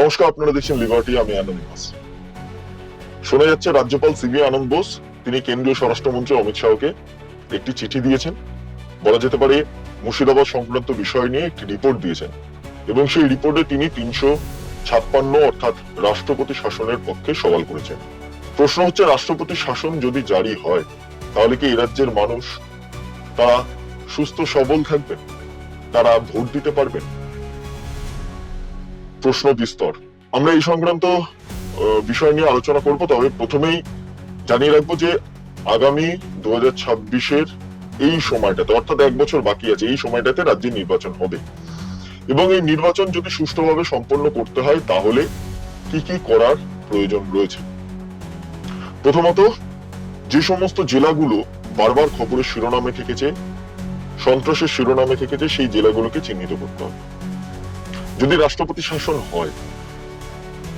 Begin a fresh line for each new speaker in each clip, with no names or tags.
নমস্কার, আপনারা দেখছেন লিবার্টি আমি আনন্দ বোস শোনা যাচ্ছে রাজ্যপাল সিবি আনন্দ বোস, তিনি কেন্দ্রীয় স্বরাষ্ট্রমন্ত্রী অমিত শাহকে একটি চিঠি দিয়েছেন। বলা যেতে পারে, মুর্শিদাবাদ সংক্রান্ত বিষয় নিয়ে একটি রিপোর্ট দিয়েছেন। এবং সেই রিপোর্টে তিনি তিনশো ছাপ্পান্ন অর্থাৎ রাষ্ট্রপতি শাসনের পক্ষে সওয়াল করেছেন। প্রশ্ন হচ্ছে, রাষ্ট্রপতি শাসন যদি জারি হয়, তাহলে কি এই রাজ্যের মানুষ তারা সুস্থ সবল থাকবেন তারা ভোট দিতে পারবেন প্রশ্ন বিস্তর আমরা এই সংক্রান্ত বিষয় নিয়ে আলোচনা করব, তবে প্রথমেই জানিয়ে রাখব যে আগামী দু হাজার এই সময়টাতে, অর্থাৎ এক বছর বাকি আছে, এই সময়টাতে রাজ্যে নির্বাচন হবে। এবং এই নির্বাচন যদি সুষ্ঠুভাবে সম্পন্ন করতে হয়, তাহলে কি কি করার প্রয়োজন রয়েছে? প্রথমত, যে সমস্ত জেলাগুলো বারবার খবরের শিরোনামে থেকেছে, সন্ত্রাসের শিরোনামে থেকেছে, সেই জেলাগুলোকে চিহ্নিত করতে হবে। যদি রাষ্ট্রপতি শাসন হয়,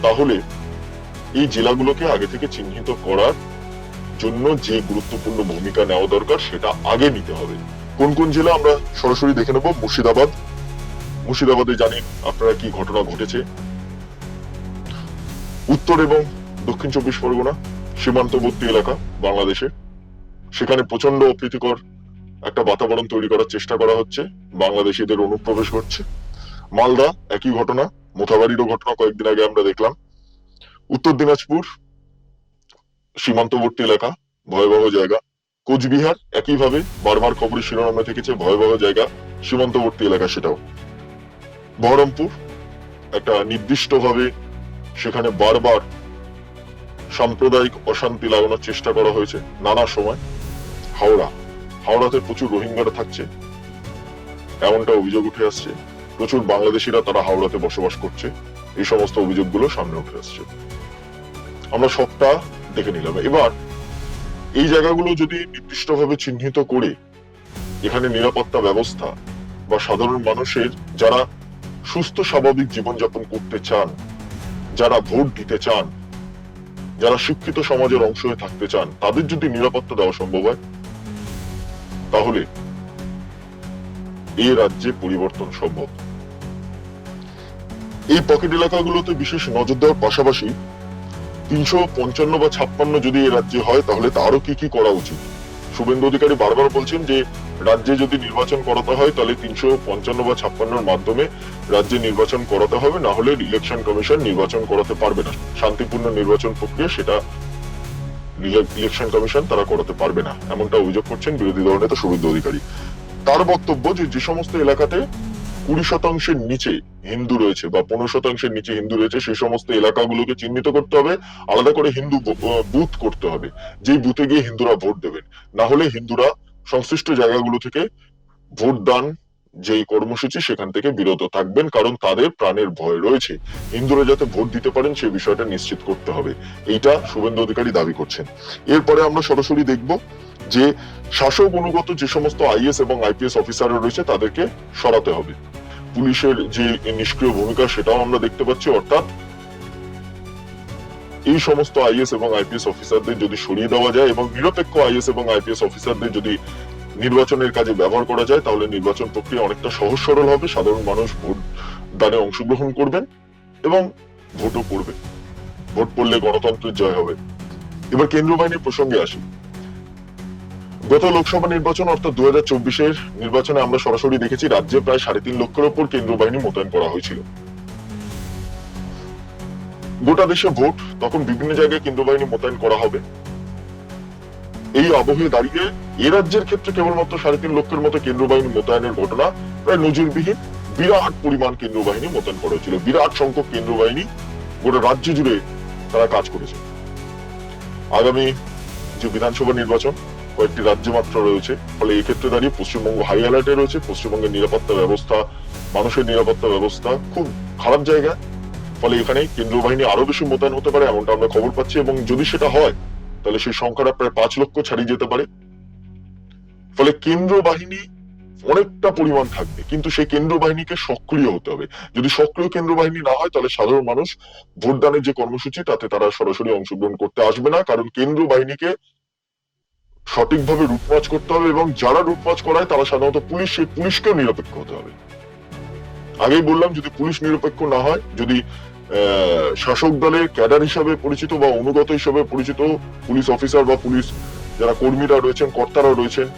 তাহলে এই জেলাগুলোকে আগে থেকে চিহ্নিত করার জন্য যে গুরুত্বপূর্ণ ভূমিকা নেওয়া দরকার, সেটা আগে নিতে হবে। কোন কোন জেলা আমরা সরাসরি দেখে নেব? মুর্শিদাবাদ। মুর্শিদাবাদে জানেন আপনারা কি ঘটনা ঘটেছে? উত্তর এবং দক্ষিণ চব্বিশ পরগনা, সীমান্তবর্তী এলাকা, বাংলাদেশে। সেখানে প্রচণ্ড অপ্রীতিকর একটা বাতাবরণ তৈরি করার চেষ্টা করা হচ্ছে। বাংলাদেশিদের অনুপ্রবেশ ঘটছে। মালদা, একই ঘটনা। মোথাবাড়িরও ঘটনা কয়েকদিন আগে আমরা দেখলাম। উত্তর দিনাজপুর, সীমান্তবর্তী এলাকা, ভয়াবহ জায়গা। কোচবিহার, একইভাবে বারবার খবরের শিরোনামে থেকেছে ভয়াবহ জায়গা, সীমান্তবর্তী এলাকা সেটাও। বহরমপুর, একটা নির্দিষ্টভাবে সেখানে বারবার সাম্প্রদায়িক অশান্তি লাগানোর চেষ্টা করা হয়েছে নানা সময়। হাওড়া, হাওড়াতে প্রচুর রোহিঙ্গারা থাকছে। এমনটা অভিযোগ উঠে আসছে। প্রচুর বাংলাদেশিরা তারা হাওড়াতে বসবাস করছে। এই সমস্ত অভিযোগগুলো সামনে উঠে আসছে। আমরা সবটা দেখে নিলাম। এবার এই জায়গাগুলো যদি নির্দিষ্টভাবে চিহ্নিত করে, এখানে নিরাপত্তা ব্যবস্থা বা সাধারণ মানুষের যারা সুস্থ, স্বাভাবিক জীবনযাপন করতে চান, যারা ভোট দিতে চান, যারা শিক্ষিত সমাজের অংশ হয়ে থাকতে চান, তাদের যদি নিরাপত্তা দেওয়া সম্ভব হয়, তাহলে এই রাজ্যে পরিবর্তন সম্ভব। এই পকেট এলাকাগুলোতে বিশেষ নজর দেওয়ার পাশাপাশি তিনশো পঞ্চান্ন বা ছাপ্পান্ন যদি এই রাজ্যে হয়, তাহলে তারও কি কি করা উচিত? শুভেন্দু অধিকারী বারবার বলছেন যে, রাজ্যে যদি নির্বাচন করাতে হয়, তাহলে তিনশো পঞ্চান্ন বা ছাপ্পান্নর মাধ্যমে রাজ্যে নির্বাচন করাতে হবে, না হলে ইলেকশন কমিশন নির্বাচন করাতে পারবে না। শান্তিপূর্ণ নির্বাচন প্রক্রিয়া সেটা ইলেকশন কমিশন তারা করাতে পারবে না, এমনটা অভিযোগ করছেন বিরোধী দল নেতা শুভেন্দু অধিকারী। তার বক্তব্য যে যে সমস্ত এলাকাতে কুড়ি শতাংশের নিচে হিন্দু রয়েছে বা পনেরো শতাংশের নিচে হিন্দু রয়েছে সেই সমস্ত এলাকাগুলোকে চিহ্নিত করতে হবে, আলাদা করে হিন্দু বুথ করতে হবে যে বুথে গিয়ে হিন্দুরা ভোট দেবেন। না হলে হিন্দুরা সংশ্লিষ্ট জায়গাগুলো থেকে ভোট দান যেই কর্মসূচি সেখান থেকে বিরত থাকবেন, কারণ তাদের প্রাণের ভয় রয়েছে। হিন্দুরা যাতে ভোট দিতে পারেন সেই বিষয়টা নিশ্চিত করতে হবে। এইটা শুভেন্দু অধিকারী দাবি করছেন। এরপরে আমরা সরাসরি দেখব যে শাসক অনুগত যে সমস্ত আইএস এবং আইপিএস অফিসাররা রয়েছে, তাদেরকে সরাতে হবে। পুলিশের যে নিষ্ক্রিয় ভূমিকা সেটাও আমরা দেখতে পাচ্ছি, অর্থাৎ এই সমস্ত আইএস এবং আইপিএস অফিসারদের যদি সরিয়ে দেওয়া যায় এবং নিরপেক্ষ আইএস এবং আইপিএস অফিসারদের যদি নির্বাচনের কাজে ব্যবহার করা যায়, তাহলে নির্বাচন প্রক্রিয়া অনেকটা সহজ সরল হবে। সাধারণ মানুষ ভোট দানে অংশগ্রহণ করবেন এবং ভোটও করবেন। ভোট পড়লে গণতন্ত্রের জয় হবে। এবার কেন্দ্র বাহিনীর প্রসঙ্গে আসি। গত লোকসভা নির্বাচন অর্থাৎ দু হাজার চব্বিশের নির্বাচনে আমরা সরাসরি দেখেছি রাজ্যে প্রায় সাড়ে তিন লক্ষের ওপর কেন্দ্র বাহিনী মোতায়েন করা হয়েছিল। গোটা দেশে ভোট, তখন বিভিন্ন জায়গায় কেন্দ্র বাহিনী মোতায়েন করা হবে। এই আবহে দাঁড়িয়ে এ রাজ্যের ক্ষেত্রে কেবলমাত্র সাড়ে তিন লক্ষের মতো কেন্দ্র বাহিনী মোতায়েনের ঘটনা প্রায় নজিরবিহীন। বিরাট পরিমাণ কেন্দ্র বাহিনী মোতায়েন করা হয়েছিল। বিরাট সংখ্যক কেন্দ্র বাহিনী গোটা রাজ্য জুড়ে তারা কাজ করেছে। আগামী যে বিধানসভা নির্বাচন কয়েকটি রাজ্য মাত্র রয়েছে। ফলে এই ক্ষেত্রে দাঁড়িয়ে পশ্চিমবঙ্গ হাই অ্যালার্টে রয়েছে। পশ্চিমবঙ্গের নিরাপত্তা ব্যবস্থা, মানুষের নিরাপত্তা ব্যবস্থা খুব খারাপ জায়গা। ফলে এখানে কেন্দ্রীয় বাহিনী আরও বেশি মোতায়েন হতে পারে, এমনটা আমরা খবর পাচ্ছি। এবং যদি সেটা হয়, তাহলে সেই সংখ্যাটা প্রায় পাঁচ লক্ষ ছাড়িয়ে যেতে পারে। ফলে কেন্দ্র বাহিনী অনেকটা পরিমাণ থাকবে, কিন্তু সেই কেন্দ্র বাহিনীকে সক্রিয় হতে হবে। যদি সক্রিয় কেন্দ্র বাহিনী না হয়, তাহলে সাধারণ মানুষ ভোটদানের যে কর্মসূচি, তাতে তারা সরাসরি অংশগ্রহণ করতে আসবে না। কারণ কেন্দ্র বাহিনীকে সঠিকভাবে রুটমাচ করতে হবে এবং যারা রুটমাচ করায় তারা সাধারণত পুলিশ, সেই পুলিশকেও নিরপেক্ষ হতে হবে। আগেই বললাম, যদি পুলিশ নিরপেক্ষ না হয়, যদি শাসক দলের ক্যাডার হিসাবে পরিচিত বা অনুগত হিসাবে পরিচিত পুলিশ অফিসার বা পুলিশ যারা কর্মীরা রয়েছেন, কর্তারা রয়েছেন,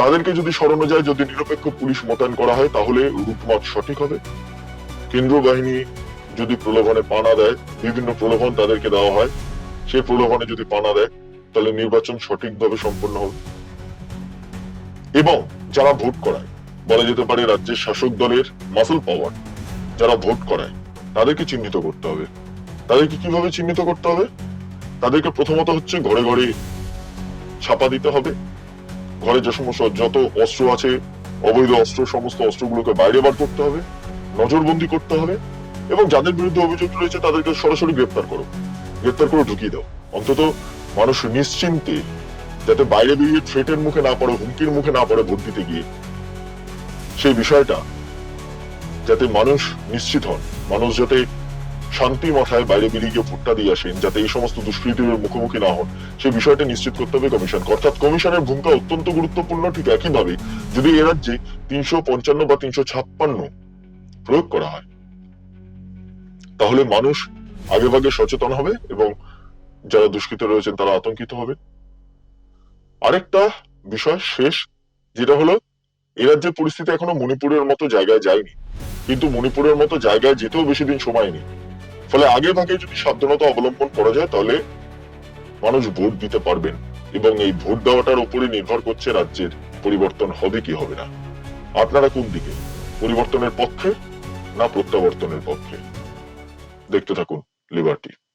তাদেরকে যদি সরানো যায়, যদি নিরপেক্ষ পুলিশ মোতায়েন করা হয়, তাহলে রূপমত সঠিক হবে। কেন্দ্রীয় বাহিনী যদি প্রলোভনে পানা দেয়, বিভিন্ন প্রলোভন তাদেরকে দেওয়া হয়। সেই প্রলোভনে যদি পানা দেয় তাহলে নির্বাচন সঠিকভাবে সম্পন্ন হবে এবং যারা ভোট করায়, বলা যেতে পারে রাজ্যের শাসক দলের মাসল পাওয়ার যারা ভোট করায়, তাদেরকে চিহ্নিত করতে হবে। তাদেরকে কীভাবে চিহ্নিত করতে হবে? তাদেরকে প্রথমত হচ্ছে ঘরে ঘরে ছাপা দিতে হবে। ঘরে যে সমস্ত যত অস্ত্র আছে, অবৈধ অস্ত্র, সমস্ত অস্ত্রগুলোকে বাইরে বার করতে হবে, নজরবন্দি করতে হবে এবং যাদের বিরুদ্ধে অভিযোগ রয়েছে তাদেরকে সরাসরি গ্রেপ্তার করো। গ্রেপ্তার করে ঢুকিয়ে দাও। অন্তত মানুষ নিশ্চিন্তে যাতে বাইরে বেরিয়ে থ্রেটের মুখে না পড়ে, হুমকির মুখে না পড়ে ভোট দিতে গিয়ে। সেই বিষয়টা যাতে মানুষ নিশ্চিত হন, মানুষ যাতে শান্তি মাথায় বাইরে বেরিয়ে গিয়ে ভোটটা দিয়ে আসেন, যাতে এই সমস্ত দুষ্কৃতীদের মুখোমুখি না হন, সেই বিষয়টা নিশ্চিত করতে হবে কমিশন অর্থাৎ কমিশনের ভূমিকা অত্যন্ত গুরুত্বপূর্ণ, ঠিক একইভাবে যদি এ রাজ্যে তিনশো পঞ্চান্ন বা তিনশো ছাপ্পান্ন প্রয়োগ করা হয়, তাহলে মানুষ আগে ভাগে সচেতন হবে এবং যারা দুষ্কৃত রয়েছেন তারা আতঙ্কিত হবে। আরেকটা বিষয় শেষ, যেটা হলো, এ রাজ্যের পরিস্থিতি এখনও মণিপুরের মতো জায়গায় যায়নি। কিন্তু মণিপুরের মতো জায়গায় যেতেও বেশি দিন সময় নেই। ফলে আগে ভাগে যদি সাবধানতা অবলম্বন করা যায়, তাহলে মানুষ ভোট দিতে পারবেন এবং এই ভোট দেওয়াটার উপরে নির্ভর করছে রাজ্যের পরিবর্তন হবে কি হবে না। আপনারা কোন দিকে? পরিবর্তনের পক্ষে না প্রত্যাবর্তনের পক্ষে? দেখতে থাকুন লিবার্টি